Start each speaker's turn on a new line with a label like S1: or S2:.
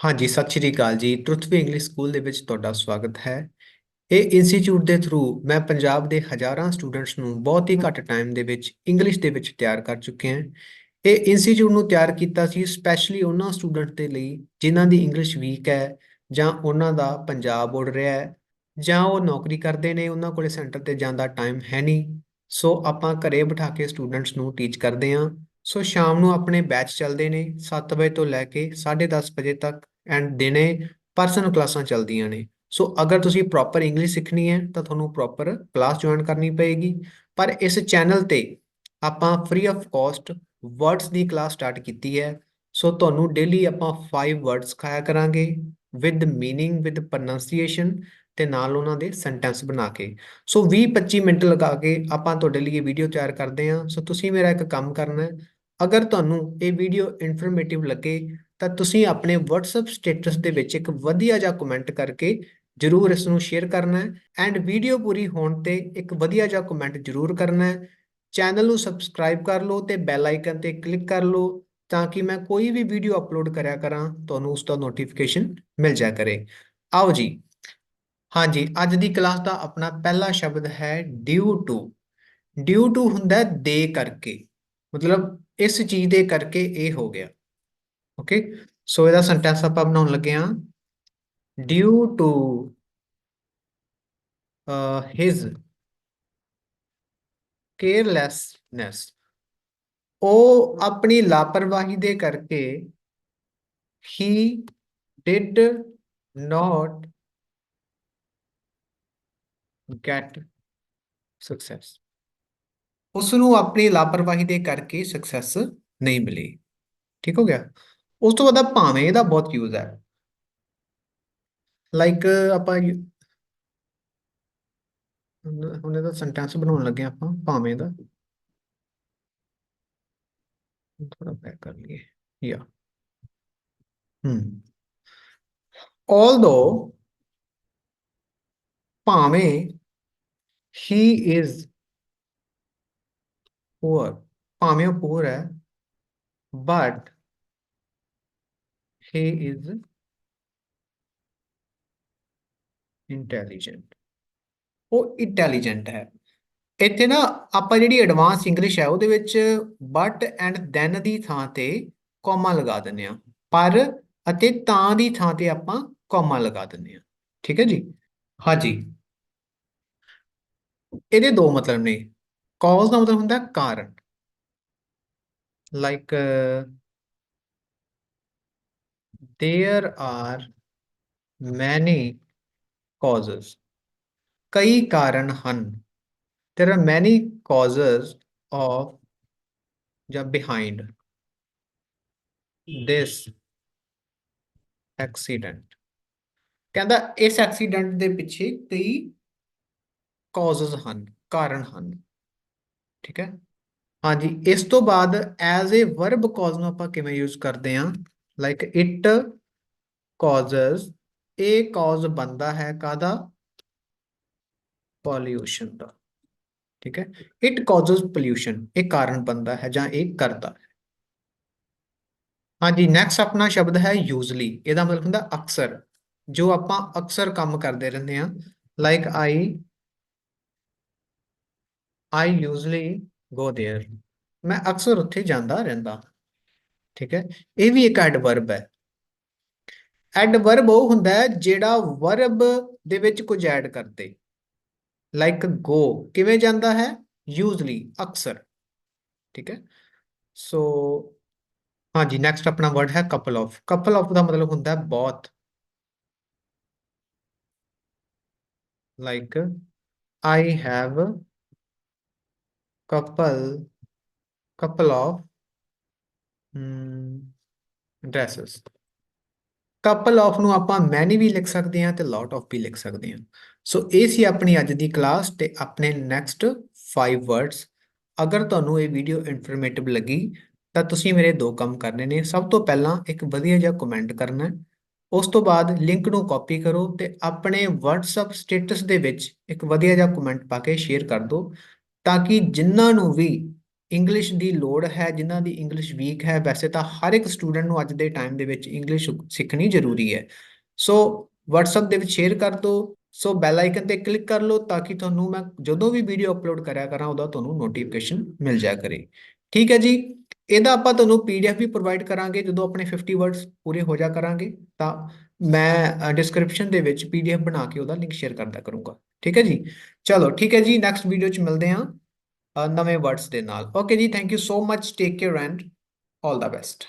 S1: ਹਾਂਜੀ, ਸਤਿ ਸ਼੍ਰੀ ਅਕਾਲ ਜੀ। ਟਰੁਥਵੇ ਇੰਗਲਿਸ਼ ਸਕੂਲ ਦੇ ਵਿੱਚ ਤੁਹਾਡਾ ਸਵਾਗਤ ਹੈ। ਇਹ ਇੰਸਟੀਚਿਊਟ ਦੇ ਥਰੂ ਮੈਂ ਪੰਜਾਬ ਦੇ ਹਜ਼ਾਰਾਂ ਸਟੂਡੈਂਟਸ ਨੂੰ ਬਹੁਤ ਹੀ ਘੱਟ ਟਾਈਮ ਦੇ ਵਿੱਚ ਇੰਗਲਿਸ਼ ਦੇ ਵਿੱਚ ਤਿਆਰ ਕਰ ਚੁੱਕੇ ਹਾਂ। ਇਹ ਇੰਸਟੀਚਿਊਟ ਨੂੰ ਤਿਆਰ ਕੀਤਾ ਸੀ ਸਪੈਸ਼ਲੀ ਉਹਨਾਂ ਸਟੂਡੈਂਟ ਦੇ ਲਈ ਜਿਨ੍ਹਾਂ ਦੀ ਇੰਗਲਿਸ਼ ਵੀਕ ਹੈ ਜਾਂ ਉਹਨਾਂ ਦਾ ਪੰਜਾਬ ਉੱਡ ਰਿਹਾ ਹੈ ਜਾਂ ਉਹ ਨੌਕਰੀ ਕਰਦੇ ਨੇ, ਉਹਨਾਂ ਕੋਲੇ ਸੈਂਟਰ ਤੇ ਜਾਣ ਦਾ ਟਾਈਮ ਹੈ ਨਹੀਂ। ਸੋ ਆਪਾਂ ਘਰੇ ਬਿਠਾ ਕੇ ਸਟੂਡੈਂਟਸ ਨੂੰ ਟੀਚ ਕਰਦੇ ਹਾਂ। ਸੋ ਸ਼ਾਮ ਨੂੰ ਆਪਣੇ ਬੈਚ ਚੱਲਦੇ ਨੇ 7 ਵਜੇ ਤੋਂ ਲੈ ਕੇ 10:30 ਵਜੇ ਤੱਕ ਐਂਡ ਦਿਨੇ ਪਰਸਨਲ ਕਲਾਸਾਂ ਚੱਲਦੀਆਂ ਨੇ। ਸੋ ਅਗਰ ਤੁਸੀਂ ਪ੍ਰੋਪਰ ਇੰਗਲਿਸ਼ ਸਿੱਖਣੀ ਹੈ, ਤਾਂ ਤੁਹਾਨੂੰ ਪ੍ਰੋਪਰ ਕਲਾਸ ਜੁਆਇਨ ਕਰਨੀ ਪਏਗੀ। ਪਰ ਇਸ ਚੈਨਲ ਤੇ ਆਪਾਂ ਫ੍ਰੀ ਆਫ ਕਾਸਟ ਵਰਡਸ ਦੀ ਕਲਾਸ ਸਟਾਰਟ ਕੀਤੀ ਹੈ। ਸੋ ਤੁਹਾਨੂੰ ਡੇਲੀ ਆਪਾਂ 5 ਵਰਡਸ ਸਿਖਾਇਆ ਕਰਾਂਗੇ ਵਿਦ ਮੀਨਿੰਗ ਵਿਦ ਪ੍ਰੋਨਾਂਸੀਏਸ਼ਨ ਤੇ ਨਾਲ ਉਹਨਾਂ ਦੇ ਸੈਂਟੈਂਸ ਬਣਾ ਕੇ। ਸੋ 20-25 ਮਿੰਟ ਲਗਾ ਕੇ ਆਪਾਂ ਤੁਹਾਡੇ ਲਈ ਇਹ ਵੀਡੀਓ ਤਿਆਰ ਕਰਦੇ ਹਾਂ। ਸੋ ਤੁਸੀਂ ਮੇਰਾ ਇੱਕ ਕੰਮ ਕਰਨਾ ਹੈ ਅਗਰ ਤੁਹਾਨੂੰ ਇਹ ਵੀਡੀਓ ਇਨਫੋਰਮੇਟਿਵ ਲੱਗੇ, ਤਾਂ ਤੁਸੀਂ ਆਪਣੇ WhatsApp ਸਟੇਟਸ ਦੇ ਵਿੱਚ ਇੱਕ ਵਧੀਆ ਜਿਹਾ ਕਮੈਂਟ ਕਰਕੇ ਜਰੂਰ ਇਸ ਨੂੰ ਸ਼ੇਅਰ ਕਰਨਾ ਹੈ ਐਂਡ ਵੀਡੀਓ ਪੂਰੀ ਹੋਣ ਤੇ ਇੱਕ ਵਧੀਆ ਜਿਹਾ ਕਮੈਂਟ ਜਰੂਰ ਕਰਨਾ ਹੈ। ਚੈਨਲ ਨੂੰ ਸਬਸਕ੍ਰਾਈਬ ਕਰ ਲਓ ਤੇ ਬੈਲ ਆਈਕਨ ਤੇ ਕਲਿੱਕ ਕਰ ਲਓ ਤਾਂ ਕਿ ਮੈਂ ਕੋਈ ਵੀ ਵੀਡੀਓ ਅਪਲੋਡ ਕਰਿਆ ਕਰਾਂ, ਤੁਹਾਨੂੰ ਉਸ ਦਾ ਨੋਟੀਫਿਕੇਸ਼ਨ ਮਿਲ ਜਾ ਕਰੇ। ਆਓ ਜੀ। ਹਾਂਜੀ, ਅੱਜ ਦੀ ਕਲਾਸ ਦਾ ਆਪਣਾ ਪਹਿਲਾ ਸ਼ਬਦ ਹੈ ਡਿਊ ਟੂ ਡਿਊ ਟੂ ਹੁੰਦਾ ਦੇ ਕਰਕੇ। ਮਤਲਬ ਇਸ ਚੀਜ਼ ਦੇ ਕਰਕੇ ਇਹ ਹੋ ਗਿਆ। ਓਕੇ ਸੋ ਇਹਦਾ ਸੈਂਟੈਂਸ ਆਪਾਂ ਬਣਾਉਣ ਲੱਗੇ ਹਾਂ। ਡਿਊ ਟੂ ਹਿਸ ਕੇਅਰਲੈਸਨੈਸ ਉਹ ਆਪਣੀ ਲਾਪਰਵਾਹੀ ਦੇ ਕਰਕੇ ਹੀ ਡਿਡ not ਗੈਟ ਸਕਸੈਸ ਉਸ ਨੂੰ ਆਪਣੀ ਲਾਪਰਵਾਹੀ ਦੇ ਕਰਕੇ ਸਕਸੈਸ ਨਹੀਂ ਮਿਲੀ। ਠੀਕ ਹੋ ਗਿਆ? ਉਸ ਤੋਂ ਬਾਅਦ ਭਾਵੇਂ ਦਾ ਬਹੁਤ ਯੂਜ਼ ਹੈ। ਲਾਈਕ ਆਪਾਂ ਹੁਣ ਇਹਦਾ ਸੈਂਟੈਂਸ ਬਣਾਉਣ ਲੱਗੇ ਆਪਾਂ, ਭਾਵੇਂ ਦਾ। ਥੋੜਾ ਬੈਕ ਕਰ ਲਈਏ। ਯਾ ਹਮ although ਭਾਵੇਂ he is poor ਭਾਵੇਂ ਉਹ poor ਹੈ ਬਟ he is intelligent. ਉਹ ਇੰਟੈਲੀਜੈਂਟ ਹੈ। ਇੱਥੇ ਨਾ ਆਪਾਂ ਜਿਹੜੀ ਐਡਵਾਂਸ ਇੰਗਲਿਸ਼ ਹੈ, ਉਹਦੇ ਵਿੱਚ ਬਟ ਐਂਡ ਦੈਨ ਦੀ ਥਾਂ ਤੇ ਕੋਮਾ ਲਗਾ ਦਿੰਦੇ ਆ ਪਰ ਅਤੇ ਤਾਂ ਦੀ ਥਾਂ ਤੇ ਆਪਾਂ ਕੋਮਾ ਲਗਾ ਦਿੰਦੇ ਆ ਠੀਕ ਹੈ ਜੀ? ਹਾਂਜੀ। ਇਹਦੇ ਦੋ ਮਤਲਬ ਨੇ। ਕਾਜ਼ ਦਾ ਮਤਲਬ ਹੁੰਦਾ ਕਾਰਨ like there are many causes ਕਈ ਕਾਰਨ ਹਨ there are many causes of ਜਾਂ ਬਿਹਾਈਂਡ this ਐਕਸੀਡੈਂਟ ਕਹਿੰਦਾ ਇਸ ਐਕਸੀਡੈਂਟ ਦੇ ਪਿੱਛੇ ਕਈ ਕਾਜ਼ਸ ਹਨ ਕਾਰਨ ਹਨ ਠੀਕ ਹੈ? ਹਾਂਜੀ, ਇਸ ਤੋਂ ਬਾਅਦ ਐਜ਼ ਅ ਵਰਬ cause ਨੂੰ ਆਪਾਂ ਕਿਵੇਂ ਯੂਜ਼ ਕਰਦੇ ਹਾਂ? ਲਾਈਕ ਇਟ causes ਇਹ cause ਬੰਦਾ ਹੈ ਕਾਦਾ ਪੋਲਿਊਸ਼ਨ ਦਾ, ਠੀਕ ਹੈ? ਇਟ causes ਪੋਲਿਊਸ਼ਨ ਇਹ ਕਾਰਨ ਬੰਦਾ ਹੈ ਜਾਂ ਇਹ ਕਰਦਾ ਹੈ। ਹਾਂਜੀ ਨੈਕਸਟ ਆਪਣਾ ਸ਼ਬਦ ਹੈ ਯੂਜ਼ਲੀ ਇਹਦਾ ਮਤਲਬ ਹੁੰਦਾ ਅਕਸਰ, ਜੋ ਆਪਾਂ ਅਕਸਰ ਕੰਮ ਕਰਦੇ ਰਹਿੰਦੇ ਹਾਂ। Like I I usually go there ਮੈਂ ਅਕਸਰ ਉੱਥੇ ਜਾਂਦਾ ਰਹਿੰਦਾ ਠੀਕ ਹੈ ਇਹ ਵੀ ਇੱਕ ਐਡਵਰਬ ਹੈ ਐਡਵਰਬ ਉਹ ਹੁੰਦਾ ਹੈ ਜਿਹੜਾ ਵਰਬ ਦੇ ਵਿੱਚ ਕੁਝ ਐਡ ਕਰਦੇ ਲਾਈਕ ਗੋ ਕਿਵੇਂ ਜਾਂਦਾ ਹੈ ਯੂਜ਼ਲੀ ਅਕਸਰ ਠੀਕ ਹੈ ਸੋ ਹਾਂਜੀ ਨੈਕਸਟ ਆਪਣਾ ਵਰਡ ਹੈ ਕਪਲ ਆਫ ਕਪਲ ਆਫ ਦਾ ਮਤਲਬ ਹੁੰਦਾ ਹੈ ਬਹੁਤ like I have couple couple of hmm, dresses. Couple of ਨੂੰ ਆਪਾਂ ਮੈਨੀ ਵੀ ਲਿਖ ਸਕਦੇ ਹਾਂ ਤੇ ਲੋਟ of ਵੀ ਲਿਖ ਸਕਦੇ ਹਾਂ। ਸੋ ਇਹ ਸੀ ਆਪਣੀ ਅੱਜ ਦੀ ਕਲਾਸ ਤੇ ਆਪਣੇ ਨੈਕਸਟ 5 ਵਰਡਸ ਅਗਰ ਤੁਹਾਨੂੰ ਇਹ ਵੀਡੀਓ ਇਨਫੋਰਮੇਟਿਵ ਲੱਗੀ ਤਾਂ ਤੁਸੀਂ ਮੇਰੇ ਦੋ ਕੰਮ ਕਰਨੇ ਨੇ। ਸਭ ਤੋਂ ਪਹਿਲਾਂ ਇੱਕ ਵਧੀਆ ਜਿਹਾ ਕਮੈਂਟ ਕਰਨਾ ਉਸ ਤੋਂ ਬਾਅਦ ਲਿੰਕ ਨੂੰ ਕਾਪੀ ਕਰੋ ਤੇ ਆਪਣੇ WhatsApp ਸਟੇਟਸ ਦੇ ਵਿੱਚ ਇੱਕ ਵਧੀਆ ਜਿਹਾ ਕਮੈਂਟ ਪਾ ਕੇ ਸ਼ੇਅਰ ਕਰ ਦਿਓ। ਤਾਂ ਕਿ ਜਿਨ੍ਹਾਂ ਨੂੰ ਵੀ ਇੰਗਲਿਸ਼ ਦੀ ਲੋੜ ਹੈ, ਜਿਨ੍ਹਾਂ ਦੀ ਇੰਗਲਿਸ਼ ਵੀਕ ਹੈ, ਵੈਸੇ ਤਾਂ ਹਰ ਇੱਕ ਸਟੂਡੈਂਟ ਨੂੰ ਅੱਜ ਦੇ ਟਾਈਮ ਦੇ ਵਿੱਚ ਇੰਗਲਿਸ਼ ਸਿੱਖਣੀ ਜ਼ਰੂਰੀ ਹੈ। ਸੋ WhatsApp ਦੇ ਵਿੱਚ ਸ਼ੇਅਰ ਕਰ ਦਿਓ ਸੋ ਬੈਲ ਆਈਕਨ ਤੇ ਕਲਿੱਕ ਕਰ ਲਓ ਤਾਂ ਕਿ ਤੁਹਾਨੂੰ ਮੈਂ ਜਦੋਂ ਵੀ ਵੀਡੀਓ ਅਪਲੋਡ ਕਰਿਆ ਕਰਾਂ, ਉਹਦਾ ਤੁਹਾਨੂੰ ਨੋਟੀਫਿਕੇਸ਼ਨ ਮਿਲ ਜਾਇਆ ਕਰੇ। ਠੀਕ ਹੈ ਜੀ? ਇਹਦਾ ਆਪਾਂ ਤੁਹਾਨੂੰ ਪੀਡੀਐਫ ਵੀ ਪ੍ਰੋਵਾਈਡ ਕਰਾਂਗੇ, ਜਦੋਂ ਆਪਣੇ 50 ਵਰਡਸ ਪੂਰੇ ਹੋ ਜਾ ਕਰਾਂਗੇ, ਤਾਂ ਮੈਂ ਡਿਸਕ੍ਰਿਪਸ਼ਨ ਦੇ ਵਿੱਚ ਪੀਡੀਐਫ ਬਣਾ ਕੇ ਉਹਦਾ ਲਿੰਕ ਸ਼ੇਅਰ ਕਰਦਾ ਕਰੂੰਗਾ। ਠੀਕ ਹੈ ਜੀ। ਚਲੋ ਠੀਕ ਹੈ ਜੀ ਨੈਕਸਟ ਵੀਡੀਓ 'ਚ ਮਿਲਦੇ ਹਾਂ ਨਵੇਂ ਵਰਡਸ ਦੇ ਨਾਲ। ਓਕੇ ਜੀ thank you so much take care and all the best